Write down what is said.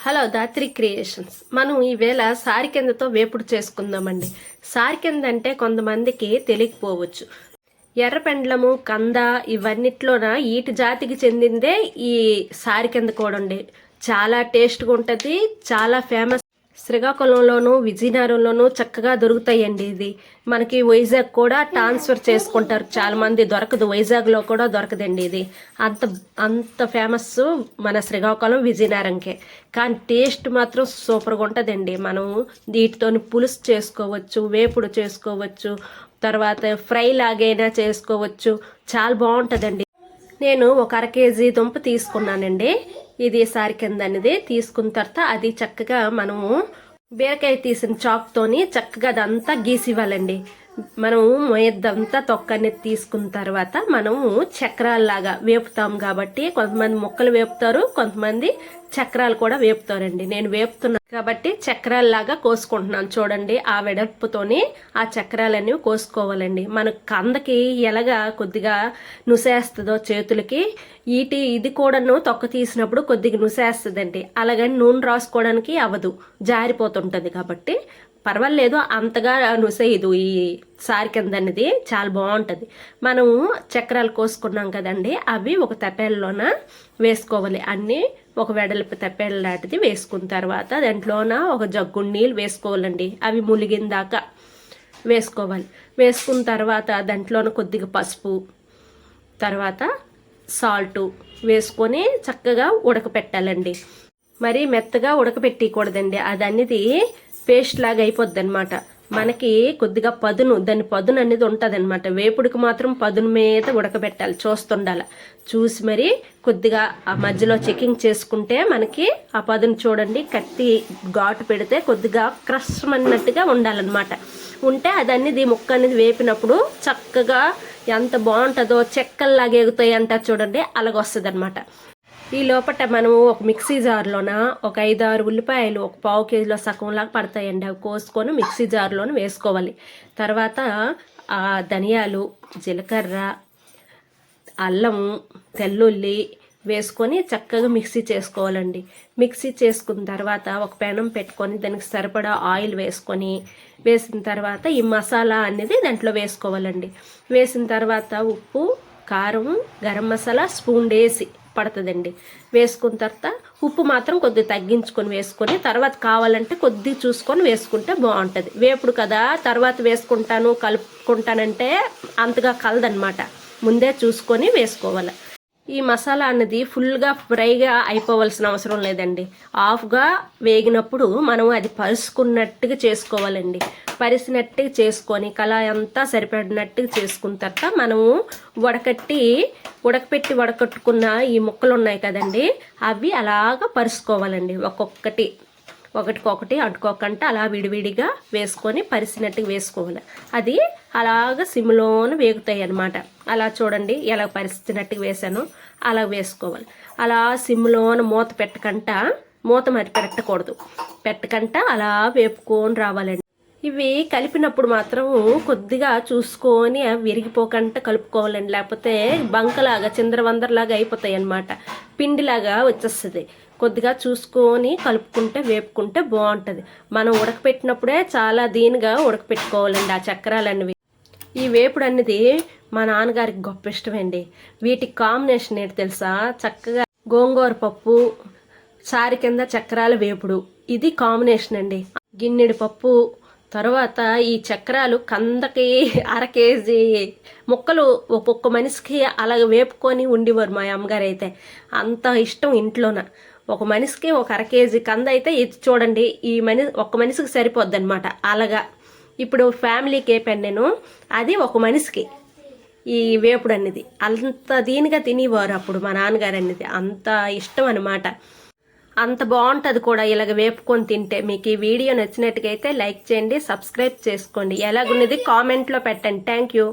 Hello Dhatri creations మనం ఈవేళ సారి కిందతో వేపుడు చేసుకుందామండి. సారి కింద అంటే కొంతమందికి తెలియకపోవచ్చు. ఎర్రపెండ్లము కంద ఇవన్నిట్లోన ఈటి జాతికి చెందిందే ఈ సారికెంద కూడా ఉండే చాలా టేస్ట్గా ఉంటుంది చాలా ఫేమస్ శ్రీకాకుళంలోను విజయనగరంలోను చక్కగా దొరుకుతాయండి ఇది. మనకి వైజాగ్ కూడా ట్రాన్స్ఫర్ చేసుకుంటారు. చాలా మంది దొరకదు. వైజాగ్లో కూడా దొరకదండి ఇది. అంత అంత ఫేమస్ మన శ్రీకాకుళం విజయనగరంకే. కానీ టేస్ట్ మాత్రం సూపర్గా ఉంటుందండి. మనం వీటితో పులుసు చేసుకోవచ్చు వేపుడు చేసుకోవచ్చు తర్వాత ఫ్రై లాగైనా చేసుకోవచ్చు. చాలా బాగుంటుందండి. నేను ఒక అర కేజీ దుంప తీసుకున్నానండి. ఇది సారి కింద అనేది తీసుకున్న తర్వాత అది చక్కగా మనము బీరకాయ తీసిన చాక్తోని చక్కగా అదంతా గీసివ్వాలండి. మనము మొయ్యద్దంతా తొక్క అనేది తీసుకున్న తర్వాత మనము చక్రాల్లాగా వేపుతాం కాబట్టి కొంతమంది ముక్కలు వేపుతారు కొంతమంది చక్రాలు కూడా వేపుతారండి. నేను వేపుతున్నాను కాబట్టి చక్రాల్లాగా కోసుకుంటున్నాను చూడండి. ఆ వెడల్పుతోని ఆ చక్రాలన్నీ కోసుకోవాలండి. మన కందకి ఎలాగా కొద్దిగా నుసేస్తుందో చేతులకి ఈటి ఇది కూడాను తొక్క తీసినప్పుడు కొద్దిగా నుసేస్తుందండి. అలాగని నూనె రాసుకోవడానికి అవ్వదు జారిపోతుంటుంది కాబట్టి పర్వాలేదు అంతగా నుసేయదు ఈ సారి కింద అనేది. చాలా బాగుంటుంది. మనము చక్రాలు కోసుకున్నాం కదండి అవి ఒక తపేళ్ళలోన వేసుకోవాలి. అన్నీ ఒక వెడల్పు తప్పేళ్ళ లాంటిది వేసుకున్న తర్వాత దాంట్లోన ఒక జగ్గు నీళ్ళు వేసుకోవాలండి. అవి ములిగిన దాకా వేసుకోవాలి. వేసుకున్న తర్వాత దాంట్లోన కొద్దిగా పసుపు తర్వాత సాల్టు వేసుకొని చక్కగా ఉడకపెట్టాలండి. మరి మెత్తగా ఉడకపెట్టకూడదండి. అది అనేది పేస్ట్ లాగా అయిపోద్ది అనమాట మనకి కొద్దిగా పదును దాని పదును అనేది ఉంటుంది అనమాట వేపుడికి మాత్రం పదును మీద ఉడకబెట్టాలి చూస్తుండాలి. చూసి మరి కొద్దిగా ఆ మధ్యలో చెకింగ్ చేసుకుంటే మనకి ఆ పదును చూడండి కత్తి ఘాటు పెడితే కొద్దిగా క్రష్ అన్నట్టుగా ఉండాలన్నమాట. ఉంటే అది దీ ముక్క అనేది వేపినప్పుడు చక్కగా ఎంత బాగుంటుందో చెక్కల్లాగా ఎగుతాయి అంటారు చూడండి అలాగొస్తుంది అనమాట ఈ లోపల మనము ఒక మిక్సీ జార్లోన ఒక ఐదు ఆరు ఉల్లిపాయలు ఒక పావు కేజీలో సగంలాగా పడతాయండి. అవి కోసుకొని మిక్సీ జార్లోనే వేసుకోవాలి. తర్వాత ఆ ధనియాలు జీలకర్ర అల్లం తెల్లుల్లి వేసుకొని చక్కగా మిక్సీ చేసుకోవాలండి. మిక్సీ చేసుకున్న తర్వాత ఒక పెనం పెట్టుకొని దానికి సరిపడా ఆయిల్ వేసుకొని వేసిన తర్వాత ఈ మసాలా అనేది దాంట్లో వేసుకోవాలండి. వేసిన తర్వాత ఉప్పు కారం గరం మసాలా స్పూన్ వేసి పడుతుందండి. వేసుకున్న తర్వాత ఉప్పు మాత్రం కొద్దిగా తగ్గించుకొని వేసుకొని తర్వాత కావాలంటే కొద్దిగా చూసుకొని వేసుకుంటే బాగుంటుంది. వేపుడు కదా తర్వాత వేసుకుంటాను కలుపుకుంటానంటే అంతగా కలదనమాట. ముందే చూసుకొని వేసుకోవాలి. ఈ మసాలా అన్నది ఫుల్గా ఫ్రైగా అయిపోవలసిన అవసరం లేదండి. ఆఫ్గా వేగినప్పుడు మనం అది పరుచుకున్నట్టుగా చేసుకోవాలండి. పరిసినట్టుగా చేసుకొని కళాయి అంతా సరిపడినట్టుగా చేసుకున్న తర్వాత మనము వడకట్టి ఉడకపెట్టి వడకట్టుకున్న ఈ ముక్కలు ఉన్నాయి కదండి అవి అలాగా పరుచుకోవాలండి ఒక్కొక్కటి. ఒకటికొకటి అంటుకోకుండా అలా విడివిడిగా వేసుకొని పరిసినట్టు వేసుకోవాలి. అది అలాగ సిమ్లోన వేగుతాయి అనమాట అలా చూడండి ఎలా పరిస్థితినట్టు వేసాను అలా వేసుకోవాలి. అలా సిమ్లోన మూత పెట్టకంట మూత మరి పెట్టకూడదు. పెట్టకంట అలా వేపుకొని రావాలండి. ఇవి కలిపినప్పుడు మాత్రం కొద్దిగా చూసుకొని విరిగిపోకుండా కలుపుకోవాలండి. లేకపోతే బంకలాగా చిందరవందరలాగా అయిపోతాయి అన్నమాట పిండిలాగా వచ్చేస్తుంది. కొద్దిగా చూసుకొని కలుపుకుంటే వేపుకుంటే బాగుంటుంది. మనం ఉడకపెట్టినప్పుడే చాలా దీనిగా ఉడకపెట్టుకోవాలండి ఆ చక్రాలన్నవి. ఈ వేపుడు అనేది మా నాన్నగారికి గొప్ప ఇష్టమండి. వీటి కాంబినేషన్ ఏంటి తెలుసా? చక్కగా గోంగూర పప్పు చారి కింద చక్రాల వేపుడు. ఇది కాంబినేషన్ అండి. గిన్నెడి పప్పు తర్వాత ఈ చక్రాలు కందకి అర కేజీ ముక్కలు ఒక్కొక్క మనిషికి అలాగ వేపుకొని ఉండేవారు మా అమ్మగారు అయితే అంత ఇష్టం ఇంట్లోన. ఒక మనిషికి ఒక అర కేజీ కంద అయితే ఇది చూడండి ఈ మని ఒక మనిషికి సరిపోద్ది అనమాట అలాగా. ఇప్పుడు ఫ్యామిలీకి ఏ నేను అది ఒక మనిషికి ఈ వేపుడు అనేది అంత దీనిగా తినేవారు అప్పుడు మా నాన్నగారు అనేది అంత ఇష్టం అనమాట అంత బాగుంటుంది కూడా ఇలాగ వేపుకొని తింటే. మీకు ఈ వీడియో అయితే లైక్ చేయండి సబ్స్క్రైబ్ చేసుకోండి. ఎలాగున్నది కామెంట్లో పెట్టండి. Thank you